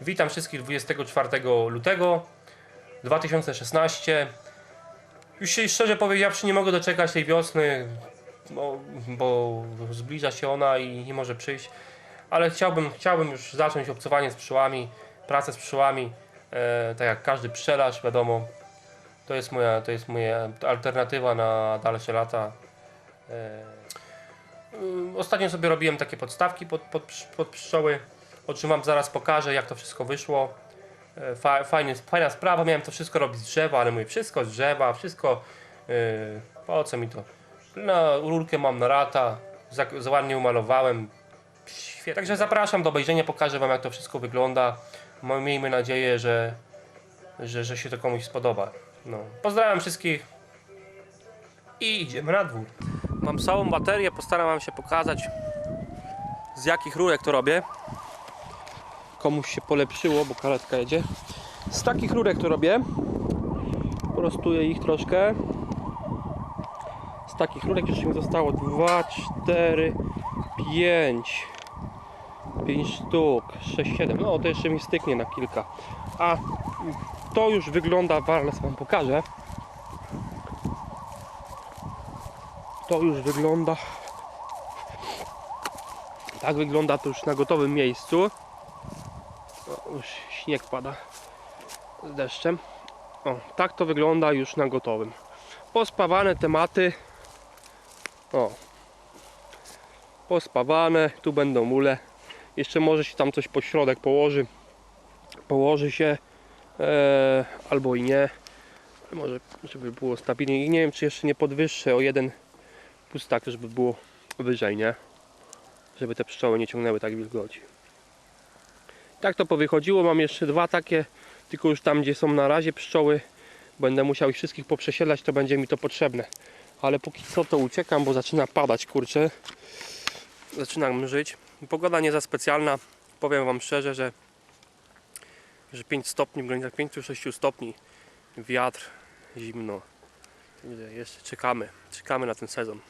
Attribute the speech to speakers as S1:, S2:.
S1: Witam wszystkich 24 lutego 2016. Już się szczerze powiedziawszy nie mogę doczekać tej wiosny, bo, bo zbliża się ona i nie może przyjść. Ale chciałbym, chciałbym już zacząć obcowanie z pszczołami, pracę z pszczołami, e, tak jak każdy pszczelarz, wiadomo. To jest moja, to jest moja alternatywa na dalsze lata. E, Ostatnio sobie robiłem takie podstawki pod, pod, pod pszczoły, o czym Wam zaraz pokażę, jak to wszystko wyszło. E, Fa, fajny, fajna sprawa, miałem to wszystko robić z drzewa, ale mówię, wszystko z drzewa, wszystko, yy, po co mi to? Na rurkę mam na rata, za, za ładnie umalowałem, świetnie. Także zapraszam do obejrzenia, pokażę Wam jak to wszystko wygląda. Miejmy nadzieję, że, że, że się to komuś spodoba. No. Pozdrawiam wszystkich i idziemy na dwór. Mam całą baterię, postaram się pokazać z jakich rurek to robię. Komuś się polepszyło, bo karetka jedzie. Z takich rurek to robię. Prostuję ich troszkę. Z takich rurek jeszcze mi zostało 2, 4, 5. 5 sztuk, 6, 7. No to jeszcze mi styknie na kilka. A to już wygląda, zaraz Wam pokażę. To już wygląda. Tak wygląda to już na gotowym miejscu. O, już śnieg pada z deszczem. O, tak to wygląda już na gotowym. Pospawane tematy. O. Pospawane, tu będą mule. Jeszcze może się tam coś po środek położy. Położy się e, albo i nie. Może żeby było stabilnie. I nie wiem czy jeszcze nie podwyższę o jeden pustak, żeby było wyżej, nie? Żeby te pszczoły nie ciągnęły tak wilgoci. Tak to powychodziło. Mam jeszcze dwa takie, tylko już tam, gdzie są na razie pszczoły. Będę musiał ich wszystkich poprzesiedlać, to będzie mi to potrzebne. Ale póki co to uciekam, bo zaczyna padać, kurczę. Zaczyna mrzyć. Pogoda nie za specjalna. Powiem Wam szczerze, że, że 5 stopni, w granicach 5-6 stopni. Wiatr, zimno. Jeszcze czekamy. Czekamy na ten sezon.